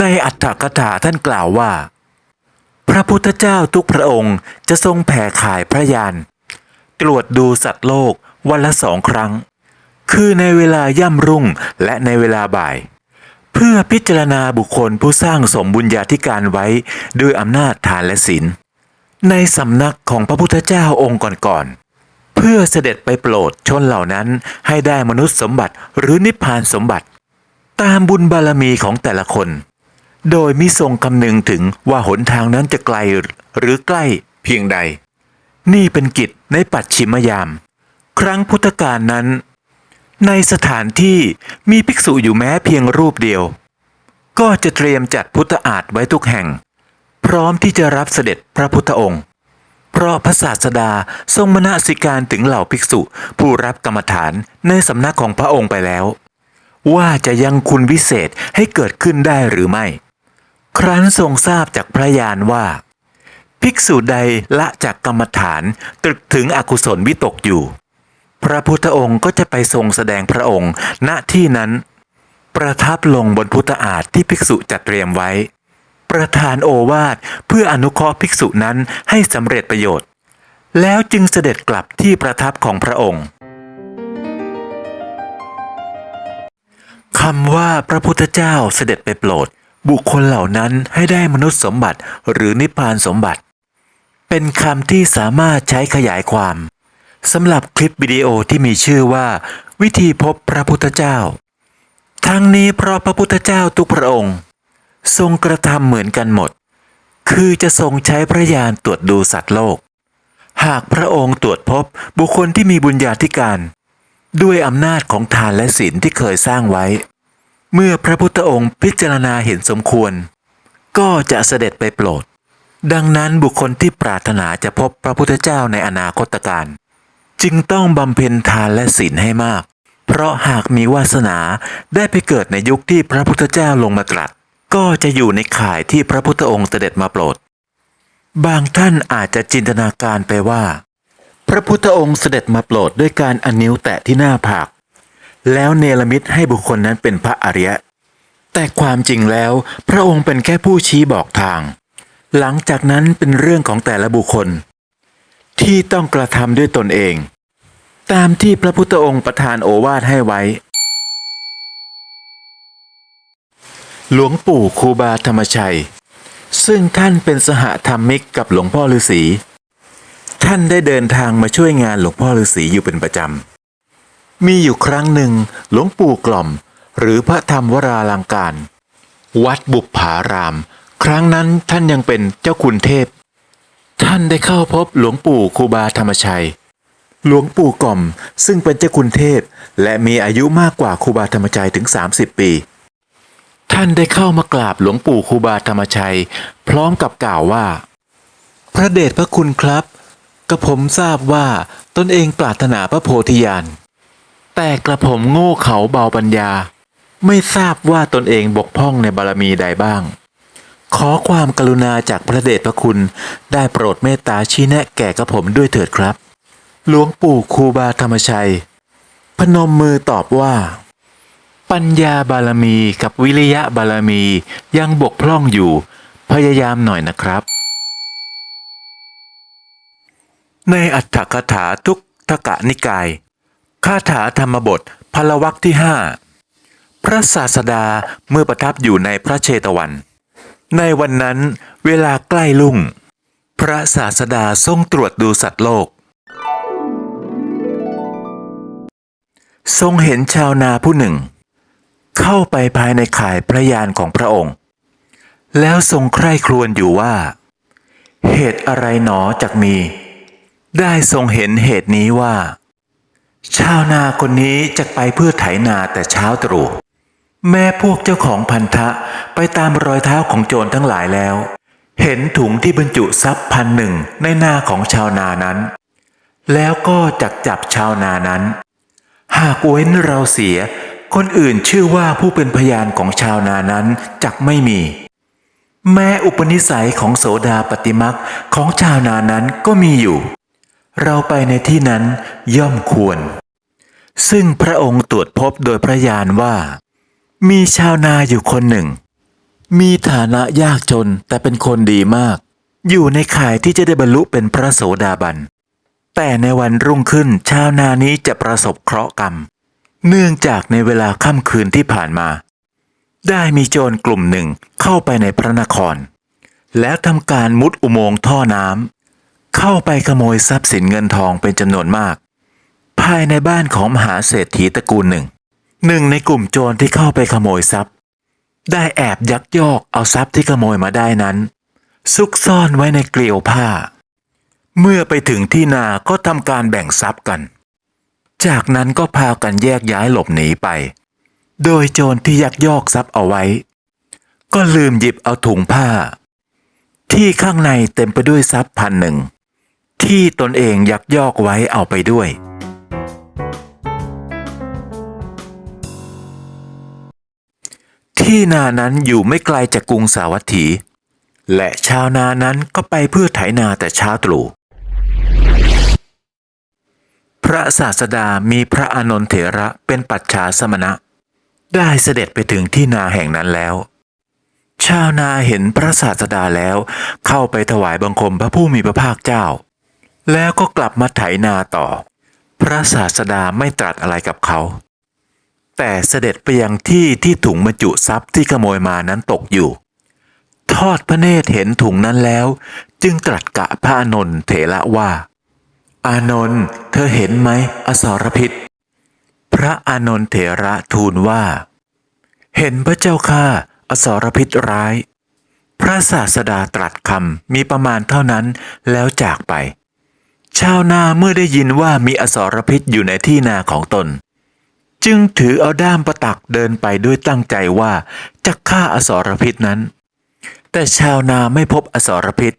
ในอัตถกถาท่านกล่าวว่า พระพุทธเจ้าทุกพระองค์จะทรงแผ่ขายพระยานตรวจดูสัตว์โลกวันละสองครั้ง คือในเวลาย่ำรุ่งและในเวลาบ่าย เพื่อพิจารณาบุคคลผู้สร้างสมบุญญาธิการไว้ด้วยอำนาจทานและศีลในสำนักของพระพุทธเจ้าองค์ก่อนๆเพื่อเสด็จไปโปรดชนเหล่านั้นให้ได้มนุษย์สมบัติหรือนิพพานสมบัติ ตามบุญบารมีของแต่ละคน โดยมิทรงคำนึงถึงว่าหนทางนั้นจะไกลหรือใกล้เพียงใด นี่เป็นกิจในปัจฉิมยาม ครั้งพุทธกาลนั้น ในสถานที่มีภิกษุอยู่แม้เพียงรูปเดียว ก็จะเตรียมจัดพุทธอาฏไว้ทุกแห่ง พร้อมที่จะรับเสด็จพระพุทธองค์ เพราะพระศาสดาทรงมนสิการถึงเหล่าภิกษุผู้รับกรรมฐานในสำนักของพระองค์ไปแล้ว ว่าจะยังคุณวิเศษให้เกิดขึ้นได้หรือไม่ ครั้นทรงทราบจากพระยานว่า ภิกษุใดละจากกรรมฐานตรึกถึงอกุศลวิตกอยู่ พระพุทธองค์ก็จะไปทรงแสดงพระองค์ ณที่นั้น ประทับลงบนพุทธอาฏที่ภิกษุจัดเตรียมไว้ ประทานโอวาทเพื่ออนุเคราะห์ภิกษุนั้นให้สำเร็จประโยชน์ แล้วจึงเสด็จกลับที่ประทับของพระองค์คำว่าพระพุทธเจ้าเสด็จไปโปรด บุคคลเหล่านั้นให้ได้มนุษย์สมบัติหรือนิพพานสมบัติ เป็นคำที่สามารถใช้ขยายความสำหรับคลิปวิดีโอที่มีชื่อว่า วิธีพบพระพุทธเจ้า ทั้งนี้เพราะพระพุทธเจ้าทุกพระองค์ ทรงกระทำเหมือนกันหมด คือจะทรงใช้พระญาณตรวจดูสัตว์โลก หากพระองค์ตรวจพบบุคคลที่มีบุญญาธิการ ด้วยอำนาจของทานและศีลที่เคยสร้างไว้ เมื่อพระพุทธองค์พิจารณาเห็นสมควร ก็จะเสด็จไปโปรด ดังนั้นบุคคลที่ปรารถนาจะพบพระพุทธเจ้าในอนาคตการ จึงต้องบำเพ็ญทานและศีลให้มาก เพราะหากมีวาสนาได้ไปเกิดในยุคที่พระพุทธเจ้าลงมาตรัส ก็จะอยู่ในข่ายที่พระพุทธองค์เสด็จมาโปรด บางท่านอาจจะจินตนาการไปว่า พระพุทธองค์เสด็จมาโปรดด้วยการอนิ้วแตะที่หน้าผาก แล้วเนรมิตให้บุคคลนั้นเป็นพระอริยะ แต่ความจริงแล้ว พระองค์เป็นแค่ผู้ชี้บอกทาง หลังจากนั้นเป็นเรื่องของแต่ละบุคคล ที่ต้องกระทำด้วยตนเอง ตามที่พระพุทธองค์ประทานโอวาทให้ไว้ หลวงปู่ครูบาธรรมชัย ซึ่งท่านเป็นสหธรรมิกกับหลวงพ่อฤาษีท่านได้เดินทางมาช่วยงานหลวงพ่อฤาษีอยู่เป็นประจำ มีอยู่ครั้งหนึ่งหลวงปู่กล่อม หรือพระธรรมวราลังการ วัดบุปผาราม ครั้งนั้นท่านยังเป็นเจ้าคุณเทพ ท่านได้เข้าพบหลวงปู่ครูบาธรรมชัย หลวงปู่กล่อมซึ่งเป็นเจ้าคุณเทพ และมีอายุมากกว่าครูบาธรรมชัยถึง 30 ปี ท่านได้เข้ามากราบหลวงปู่ครูบาธรรมชัย พร้อมกับกล่าวว่า พระเดชพระคุณครับกระผมทราบว่าตนเองปรารถนาพระโพธิญาณ แต่กระผมโง่เขาเบาปัญญา ไม่ทราบว่าตนเองบกพร่องในบารมีใดบ้าง ขอความกรุณาจากพระเดชพระคุณได้โปรดเมตตาชี้แนะแก่กระผมด้วยเถิดครับ หลวงปู่ครูบาธรรมชัย พนมมือตอบว่า ปัญญาบารมีกับวิริยะบารมียังบกพร่องอยู่ พยายามหน่อยนะครับ ในอัตถกถาทุกทกะนิกาย คาถาธรรมบทพลวักที่ห้าพระศาสดาเมื่อประทับอยู่ในพระเชตวัน ในวันนั้นเวลาใกล้ลุ่ง พระศาสดาทรงตรวจดูสัตว์โลก ทรงเห็นชาวนาผู้หนึ่ง เข้าไปภายในข่ายพระยานของพระองค์ แล้วทรงใคร่ครวญอยู่ว่า เหตุอะไรหนอจักมี ได้ทรงเห็นเหตุนี้ว่า ชาวนาคนนี้จะไปเพื่อไถนาแต่เช้าตรู่แม้พวกเจ้าของพันธะไปตามรอยเท้าของโจรทั้งหลายแล้ว เห็นถุงที่บรรจุทรัพย์พันหนึ่งในหน้าของชาวนานั้น แล้วก็จักจับชาวนานั้น หากเว้นเราเสีย คนอื่นชื่อว่าผู้เป็นพยานของชาวนานั้นจักไม่มี แม้อุปนิสัยของโสดาปฏิมักของชาวนานั้นก็มีอยู่ เราไปในที่นั้นย่อมควร ซึ่งพระองค์ตรวจพบโดยพระญาณว่า มีชาวนาอยู่คนหนึ่ง มีฐานะยากจนแต่เป็นคนดีมาก อยู่ในข่ายที่จะได้บรรลุเป็นพระโสดาบัน แต่ในวันรุ่งขึ้นชาวนานี้จะประสบเคราะห์กรรม เนื่องจากในเวลาค่ำคืนที่ผ่านมา ได้มีโจรกลุ่มหนึ่งเข้าไปในพระนคร แล้วทำการมุดอุโมงค์ท่อน้ำ เข้าไปขโมยทรัพย์สินเงินทองเป็นจำนวนมาก ภายในบ้านของมหาเศรษฐีตระกูลหนึ่ง หนึ่งในกลุ่มโจรที่เข้าไปขโมยทรัพย์ ได้แอบยักยอกเอาทรัพย์ที่ขโมยมาได้นั้น ซุกซ่อนไว้ในเกลียวผ้า เมื่อไปถึงที่นาก็ทำการแบ่งทรัพย์กัน จากนั้นก็พากันแยกย้ายหลบหนีไป โดยโจรที่ยักยอกทรัพย์เอาไว้ ก็ลืมหยิบเอาถุงผ้า ที่ข้างในเต็มไปด้วยทรัพย์พันหนึ่ง ที่ตนเองยักยอกไว้เอาไปด้วย ที่นานั้นอยู่ไม่ไกลจากกรุงสาวัตถี และชาวนานั้นก็ไปเพื่อไถนาแต่เช้าตรู่พระศาสดามีพระอานนทเถระเป็นปัจฉาสมณะ ได้เสด็จไปถึงที่นาแห่งนั้นแล้ว ชาวนาเห็นพระศาสดาแล้วเข้าไปถวายบังคมพระผู้มีพระภาคเจ้า แล้วก็กลับมาไถนาต่อ พระศาสดาไม่ตรัสอะไรกับเขา แต่เสด็จไปยังที่ที่ถุงบรรจุทรัพย์ที่ขโมยมานั้นตกอยู่ ทอดพระเนตรเห็นถุงนั้นแล้ว จึงตรัสกะพระอานนท์เถระว่า อานนท์เธอเห็นไหมอสรพิษ พระอานนท์เถระทูลว่า เห็นพระเจ้าข้าอสรพิษร้าย พระศาสดาตรัสคำมีประมาณเท่านั้นแล้วจากไป ชาวนาเมื่อได้ยินว่ามีอสรพิษอยู่ในที่นาของตน จึงถือเอาด้ามประตักเดินไปด้วยตั้งใจว่าจะฆ่าอสรพิษนั้น แต่ชาวนาไม่พบอสรพิษ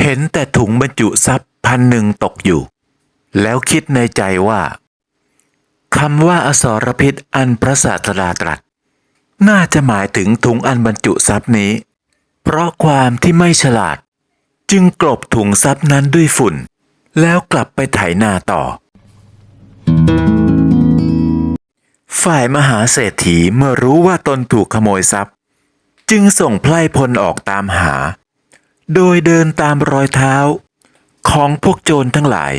เห็นแต่ถุงบรรจุทรัพย์พันหนึ่งตกอยู่ แล้วคิดในใจว่าคำว่าอสรพิษอันพระศาสดาตรัส น่าจะหมายถึงถุงอันบรรจุทรัพย์นี้ เพราะความที่ไม่ฉลาด จึงกลบถุงทรัพย์นั้นด้วยฝุ่น แล้วกลับไปไถนาต่อ ฝ่ายมหาเศรษฐีเมื่อรู้ว่าตนถูกขโมยทรัพย์ จึงส่งไพร่พลออกตามหา โดยเดินตามรอยเท้า ของพวกโจรทั้งหลาย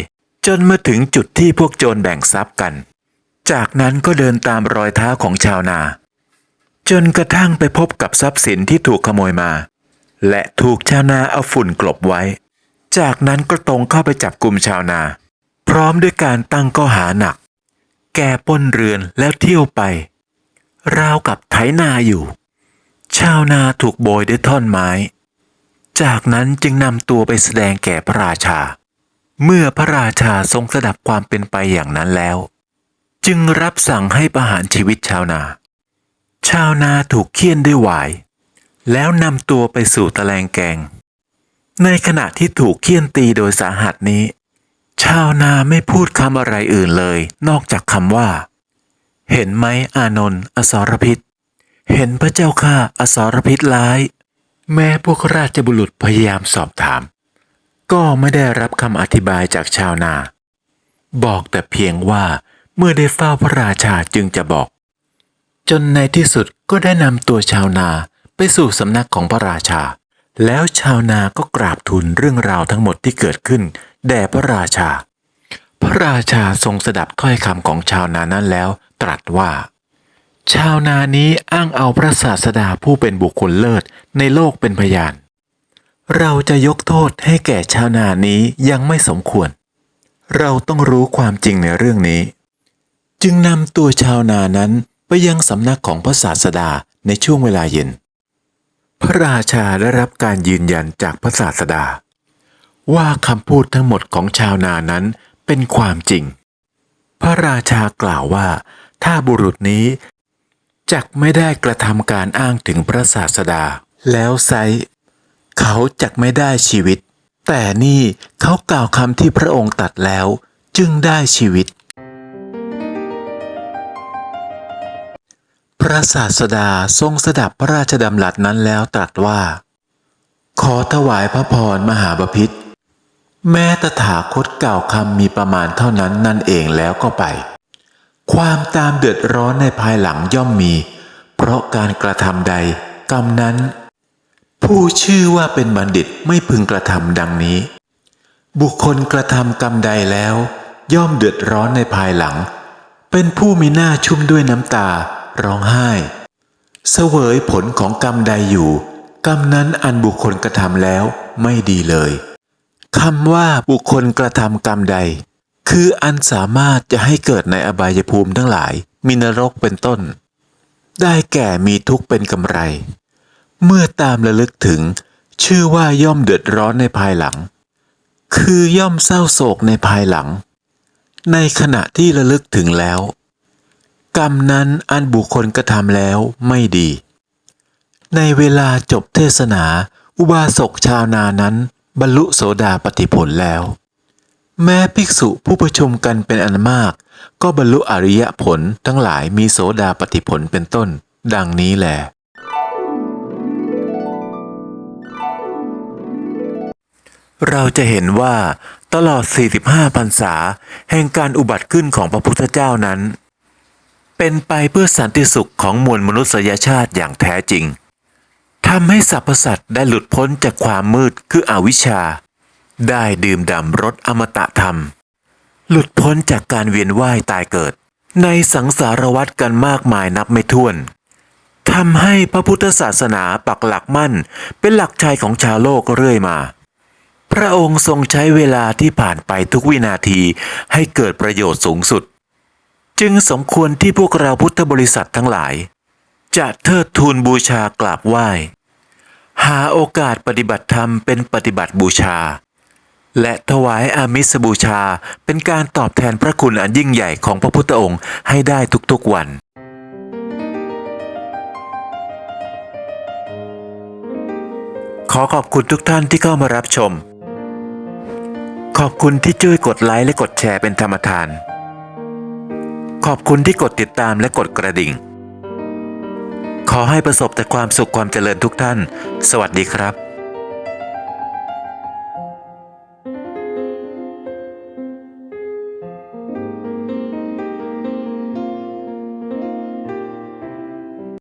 จนมาถึงจุดที่พวกโจรแบ่งทรัพย์กัน จากนั้นก็เดินตามรอยเท้าของชาวนา จนกระทั่งไปพบกับทรัพย์สินที่ถูกขโมยมา และถูกชาวนาเอาฝุ่นกลบไว้ จากนั้นก็ตรงเข้าไปจับกลุ่มชาวนา พร้อมด้วยการตั้งข้อหาหนัก แก่ป้นเรือนแล้วเที่ยวไป ราวกับไถนาอยู่ ชาวนาถูกโบยด้วยท่อนไม้ จากนั้นจึงนำตัวไปแสดงแก่พระราชา เมื่อพระราชาทรงสดับความเป็นไปอย่างนั้นแล้ว จึงรับสั่งให้ประหารชีวิตชาวนา ชาวนาถูกเคี่ยนด้วยหวาย แล้วนำตัวไปสู่ตะแลงแกง ในขณะที่ถูกเคี่ยนตีโดยสาหัสนี้ ชาวนาไม่พูดคำอะไรอื่นเลย นอกจากคำว่า เห็นไหมอานนท์อสรพิษ เห็นพระเจ้าข้าอสรพิษร้าย แม้พวกราชบุรุษพยายามสอบถาม ก็ไม่ได้รับคำอธิบายจากชาวนา บอกแต่เพียงว่าเมื่อได้เฝ้าพระราชาจึงจะบอก จนในที่สุดก็ได้นำตัวชาวนาไปสู่สำนักของพระราชา แล้วชาวนาก็กราบทูลเรื่องราวทั้งหมดที่เกิดขึ้น แด่พระราชา พระราชาทรงสดับถ้อยคำของชาวนานั้นแล้ว ตรัสว่า ชาวนานี้อ้างเอาพระศาสดาผู้เป็นบุคคลเลิศในโลกเป็นพยาน เราจะยกโทษให้แก่ชาวนานี้ยังไม่สมควร เราต้องรู้ความจริงในเรื่องนี้ จึงนำตัวชาวนานั้นไปยังสำนักของพระศาสดาในช่วงเวลาเย็น พระราชาได้รับการยืนยันจากพระศาสดา ว่าคำพูดทั้งหมดของชาวนานั้นเป็นความจริง พระราชากล่าวว่า ถ้าบุรุษนี้จักไม่ได้กระทำการอ้างถึงพระศาสดา แล้วไซเขาจักไม่ได้ชีวิต แต่นี่เขากล่าวคำที่พระองค์ตัดแล้วจึงได้ชีวิต พระศาสดาทรงสดับพระราชดำรัสนั้นแล้วตรัสว่า ขอถวายพระพรมหาบพิษแม้ตถาคตกล่าวคำมีประมาณเท่านั้นนั่นเองแล้วก็ไป ความตามเดือดร้อนในภายหลังย่อมมี เพราะการกระทำใดกรรมนั้น ผู้ชื่อว่าเป็นบัณฑิตไม่พึงกระทำดังนี้ บุคคลกระทำกรรมใดแล้ว ย่อมเดือดร้อนในภายหลัง เป็นผู้มีหน้าชุ่มด้วยน้ำตา ร้องไห้ เสวยผลของกรรมใดอยู่ กรรมนั้นอันบุคคลกระทำแล้วไม่ดีเลยคำว่าบุคคลกระทำกรรมใด คืออันสามารถจะให้เกิดในอบายภูมิทั้งหลาย มีนรกเป็นต้น ได้แก่มีทุกข์เป็นกำไร เมื่อตามระลึกถึง ชื่อว่าย่อมเดือดร้อนในภายหลัง คือย่อมเศร้าโศกในภายหลัง ในขณะที่ระลึกถึงแล้ว รรมนั้นอันบุคคลกระทำแล้วไม่ดี ในเวลาจบเทศนา อุบาสกชาวนานั้น บรรลุโสดาปติผลแล้ว แม้ภิกษุผู้ประชุมกันเป็นอันมาก ก็บรรลุอริยผลทั้งหลายมีโสดาปติผลเป็นต้น ดังนี้แหละเราจะเห็นว่าตลอด 45 พรรษา แห่งการอุบัติขึ้นของพระพุทธเจ้านั้น เป็นไปเพื่อสันติสุขของมวลมนุษยชาติอย่างแท้จริงทำให้สรรพสัตว์ได้หลุดพ้นจากความมืดคืออวิชชา ได้ดื่มด่ำรสอมตะธรรม หลุดพ้นจากการเวียนว่ายตายเกิด ในสังสารวัฏกันมากมายนับไม่ถ้วนทำให้พระพุทธศาสนาปักหลักมั่นเป็นหลักใจของชาวโลกเรื่อยมา พระองค์ทรงใช้เวลาที่ผ่านไปทุกวินาทีให้เกิดประโยชน์สูงสุด จึงสมควรที่พวกเราพุทธบริษัททั้งหลาย จะเทิดทูนบูชากราบไหว้ หาโอกาสปฏิบัติธรรมเป็นปฏิบัติบูชา และถวายอามิสบูชาเป็นการตอบแทนพระคุณอันยิ่งใหญ่ของพระพุทธองค์ให้ได้ทุกๆวันขอขอบคุณทุกท่านที่เข้ามารับชม ขอบคุณที่ช่วยกดไลค์และกดแชร์เป็นธรรมทาน ขอบคุณที่กดติดตามและกดกระดิ่ง ขอให้ประสบแต่ความสุขความเจริญทุกท่าน สวัสดีครับ